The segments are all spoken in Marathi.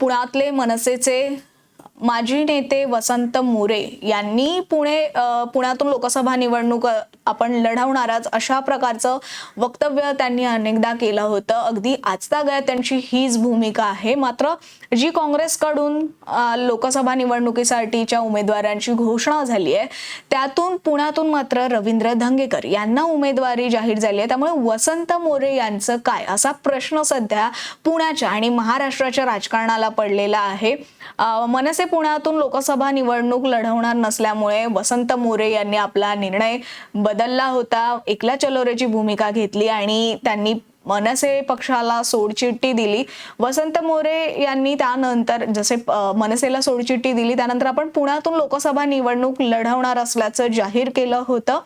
पुण्यातले मनसेचे माजी नेते वसंत मोरे यांनी पुणे पुण्यातून लोकसभा निवडणूक आपण लढवणारच अशा प्रकारचं वक्तव्य त्यांनी अनेकदा केलं होतं. अगदी आजतागायत त्यांची हीच भूमिका आहे. मात्र जी काँग्रेसकडून लोकसभा निवडणुकीसाठीच्या उमेदवारांची घोषणा झाली आहे त्यातून पुण्यातून मात्र रवींद्र धंगेकर यांना उमेदवारी जाहीर झाली आहे. त्यामुळे वसंत मोरे यांचं काय? असा प्रश्न सध्या पुण्याच्या आणि महाराष्ट्राच्या राजकारणाला पडलेला आहे. मनसे पुण्यातून लोकसभा निवडणूक लढवणार नसल्यामुळे वसंत मोरे यांनी आपला निर्णय बदलला होता. एकला चलोरेची भूमिका घेतली आणि त्यांनी मनसे पक्षाला सोडचिठ्ठी दिली. वसंत मोरे यांनी त्यानंतर जसे मनसेला सोडचिठ्ठी दिली त्यानंतर आपण पुण्यातून लोकसभा निवडणूक लढवणार असल्याचं जाहीर केलं होतं.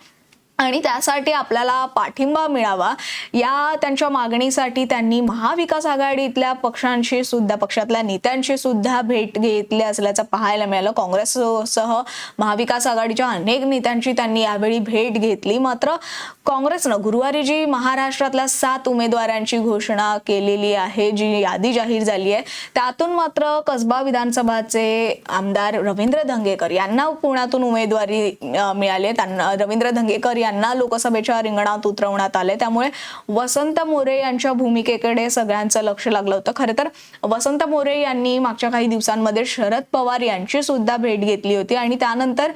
आणि त्यासाठी आपल्याला पाठिंबा मिळावा. या त्यांच्या मागणीसाठी त्यांनी महाविकास आघाडीतल्या पक्षांशी सुद्धा पक्षातल्या नेत्यांशी सुद्धा भेट घेतली असल्याचं पाहायला मिळालं. काँग्रेससह महाविकास आघाडीच्या अनेक नेत्यांची त्यांनी यावेळी भेट घेतली. मात्र काँग्रेसनं गुरुवारी जी महाराष्ट्रातल्या सात उमेदवारांची घोषणा केलेली आहे जी यादी जाहीर झाली आहे. त्यातून मात्र कसबा विधानसभाचे आमदार रवींद्र धंगेकर यांना पुण्यातून उमेदवारी मिळाली त्यांना रवींद्र धंगेकर यांना लोकसभेच्या रिंगणात उतरवण्यात आले. त्यामुळे वसंत मोरे यांच्या भूमिकेकडे सगळ्यांचं लक्ष लागलं होतं. खरं तर वसंत मोरे यांनी मागच्या काही दिवसांमध्ये शरद पवार यांची सुद्धा भेट घेतली होती. आणि त्यानंतर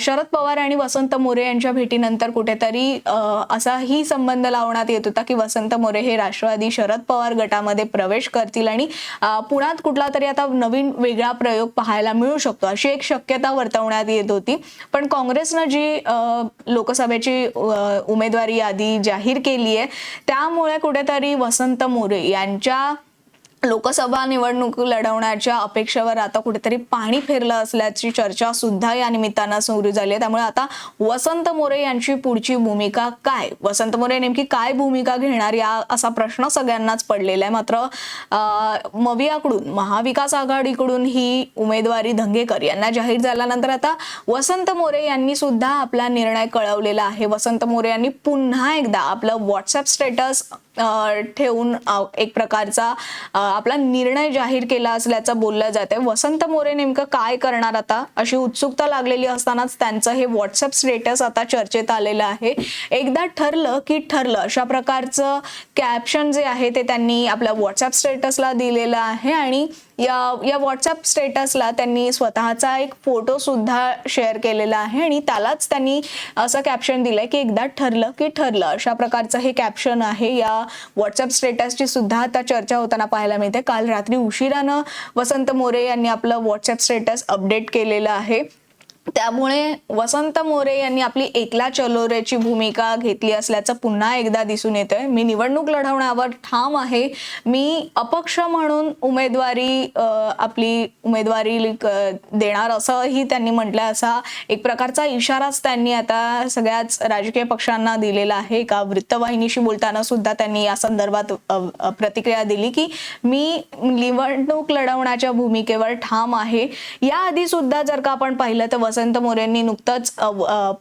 शरद पवार आणि वसंत मोरे यांच्या भेटीनंतर कुठेतरी असाही संबंध लावण्यात येत होता की वसंत मोरे हे राष्ट्रवादी शरद पवार गटामध्ये प्रवेश करतील आणि पुण्यात कुठला तरी आता नवीन वेगळा प्रयोग पाहायला मिळू शकतो अशी एक शक्यता वर्तवण्यात येत होती. पण काँग्रेसनं जी लोकसभे लोकसभेची उमेदवारी यादी जाहीर केली आहे त्यामुळे कुठेतरी वसंत मोरे यांच्या लोकसभा निवडणूक लढवण्याच्या अपेक्षेवर आता कुठेतरी पाणी फेरलं असल्याची चर्चा सुद्धा या निमित्तानं सुरू झाली आहे. त्यामुळे आता वसंत मोरे यांची पुढची भूमिका काय? वसंत मोरे नेमकी काय भूमिका घेणार या असा प्रश्न सगळ्यांनाच पडलेला आहे. मात्र मवियाकडून महाविकास आघाडीकडून ही उमेदवारी धंगेकर यांना जाहीर झाल्यानंतर आता वसंत मोरे यांनी सुद्धा आपला निर्णय कळवलेला आहे. वसंत मोरे यांनी पुन्हा एकदा आपलं व्हॉट्सअप स्टेटस ठेवून एक प्रकारचा आपला निर्णय जाहीर केला असल्याचं बोललं जाते वसंत मोरे नेमकं काय करणार आता? अशी उत्सुकता लागलेली असतानाच त्यांचं हे व्हॉट्सअप स्टेटस आता चर्चेत आलेलं आहे. एकदा ठरलं की ठरलं. अशा प्रकारचं कॅप्शन जे आहे ते त्यांनी आपल्या व्हॉट्सअप स्टेटसला दिलेलं आहे आणि या या व्हॉट्सअप स्टेटसला त्यांनी स्वतःचा एक फोटो सुद्धा शेअर केलेला आहे आणि त्यालाच त्यांनी असं कॅप्शन दिलंय की एकदा ठरलं की ठरलं. अशा प्रकारचं हे कॅप्शन आहे या व्हॉट्सअप स्टेटसची सुद्धा आता चर्चा होताना पाहायला मिळते. काल रात्री उशिरानं वसंत मोरे यांनी आपलं व्हॉट्सअप स्टेटस अपडेट केलेलं आहे. त्यामुळे वसंत मोरे यांनी आपली एकला चलोरेची भूमिका घेतली असल्याचं पुन्हा एकदा दिसून येतंय. मी निवडणूक लढवण्यावर ठाम आहे. मी अपक्ष म्हणून उमेदवारी आपली उमेदवारी क- देणार असंही त्यांनी म्हटलंय. असा एक प्रकारचा इशाराच त्यांनी आता सगळ्याच राजकीय पक्षांना दिलेला आहे. एका वृत्तवाहिनीशी बोलताना सुद्धा त्यांनी या संदर्भात प्रतिक्रिया दिली की मी निवडणूक लढवण्याच्या भूमिकेवर ठाम आहे. याआधी सुद्धा जर का आपण पाहिलं तर वसंत मोरेंनी नुकतंच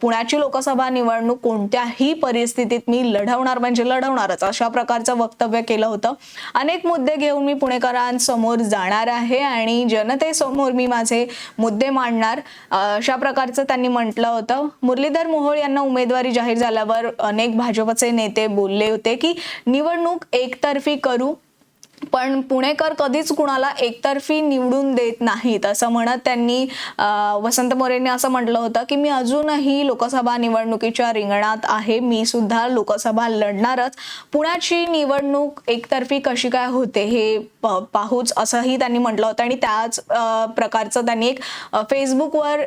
पुण्याची लोकसभा निवडणूक कोणत्याही परिस्थितीत मी लढवणार म्हणजे लढवणारच अशा प्रकारचं वक्तव्य केलं होतं. अनेक मुद्दे घेऊन मी पुणेकरांसमोर जाणार आहे आणि जनतेसमोर मी माझे मुद्दे मांडणार अशा प्रकारचं त्यांनी म्हटलं होतं. मुरलीधर मोहोळ यांना उमेदवारी जाहीर झाल्यावर अनेक भाजपचे नेते बोलले होते की निवडणूक एकतर्फी करू पण पुणेकर कधीच कुणाला एकतर्फी निवडून देत नाहीत. असं म्हणत त्यांनी वसंत मोरेंनी असं म्हटलं होतं की मी अजूनही लोकसभा निवडणुकीच्या रिंगणात आहे. मी सुद्धा लोकसभा लढणारच. पुण्याची निवडणूक एकतर्फी कशी काय होते हे प- पाहूच असंही त्यांनी म्हटलं होतं. आणि त्याच प्रकारचं त्यांनी एक फेसबुकवर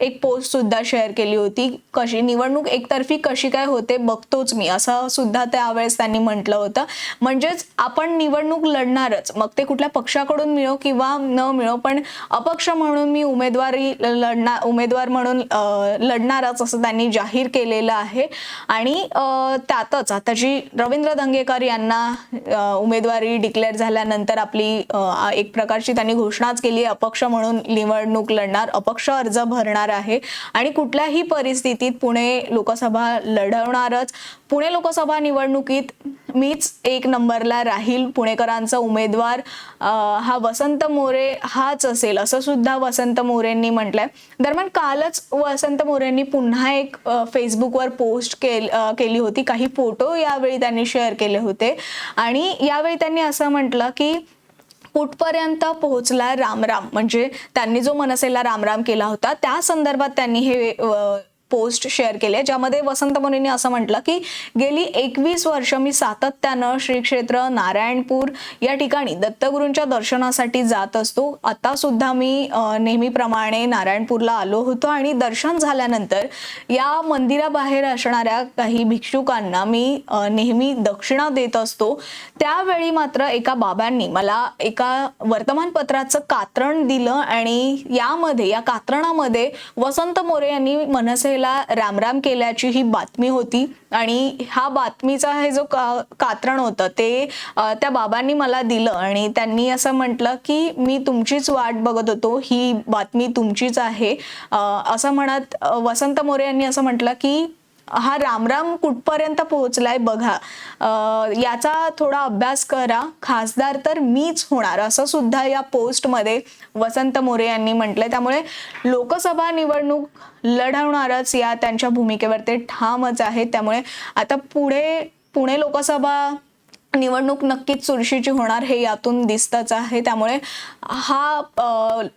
एक पोस्ट सुद्धा शेअर केली होती. कशी निवडणूक एकतर्फी कशी काय होते बघतोच मी असं सुद्धा त्यावेळेस त्यांनी म्हटलं होतं. म्हणजेच आपण निवडणूक लढणारच. मग ते कुठल्या पक्षाकडून मिळो किंवा न मिळो पण अपक्ष म्हणून मी उमेदवारी लढणार उमेदवार म्हणून लढणारच असं त्यांनी जाहीर केलेलं आहे. आणि त्यातच आता जी रवींद्र दंगेकर यांना उमेदवारी डिक्लेअर झाल्यानंतर आपली एक प्रकारची त्यांनी घोषणाच केली आहे अपक्ष म्हणून निवडणूक लढणार अपक्ष अर्ज भरणार आहे. आणि कुठल्याही परिस्थितीत पुणे लोकसभा लढवणारच. पुणे लोकसभा निवडणुकीत मीच एक नंबरला राहील पुणेकरांचा उमेदवार. हा वसंत मोरे हाच असेल असं सुद्धा वसंत मोरेंनी म्हटलंय. दरम्यान कालच वसंत मोरेंनी पुन्हा एक फेसबुकवर पोस्ट केल केली होती. काही फोटो यावेळी त्यांनी शेअर केले होते. आणि यावेळी त्यांनी असं म्हटलं की कुठपर्यंत पोहोचला रामराम? म्हणजे त्यांनी जो मनसेला रामराम केला होता त्या संदर्भात त्यांनी हे पोस्ट शेअर केले ज्यामध्ये वसंत मुनींनी असं म्हटलं की गेली एकवीस वर्ष मी सातत्यानं श्री क्षेत्र नारायणपूर या ठिकाणी दत्तगुरूंच्या दर्शनासाठी जात असतो. आता सुद्धा मी नेहमीप्रमाणे नारायणपूरला आलो होतो आणि दर्शन झाल्यानंतर या मंदिराबाहेर असणाऱ्या काही भिक्षुकांना मी नेहमी दक्षिणा देत असतो. त्यावेळी मात्र एका बाबांनी मला एका वर्तमानपत्राचं कात्रण दिलं आणि यामध्ये या कात्रणामध्ये वसंत मोरे यांनी मनसे मनसेला रामराम केल्याची ही बातमी होती. आणि हा बातमीचा हे जो का कात्रण होतं ते त्या बाबांनी मला दिलं. आणि त्यांनी असं म्हटलं की मी तुमचीच वाट बघत होतो. ही बातमी तुमचीच आहे. असं म्हणत वसंत मोरे यांनी असं म्हटलं की हा रामराम कुठपर्यंत पोहोचलाय बघा. याचा थोडा अभ्यास करा. खासदार तर मीच होणार असं सुद्धा या पोस्टमध्ये वसंत मोरे यांनी म्हटलंय. त्यामुळे लोकसभा निवडणूक लढवणारच या त्यांच्या भूमिकेवर. ते ठामच आहेत. त्यामुळे आता पुढे पुणे लोकसभा निवडणूक नक्कीच चुरशीची होणार हे यातून दिसतच आहे. त्यामुळे हा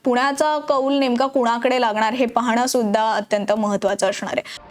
पुण्याचा कौल नेमका कुणाकडे लागणार हे पाहणं सुद्धा अत्यंत महत्वाचं असणार आहे.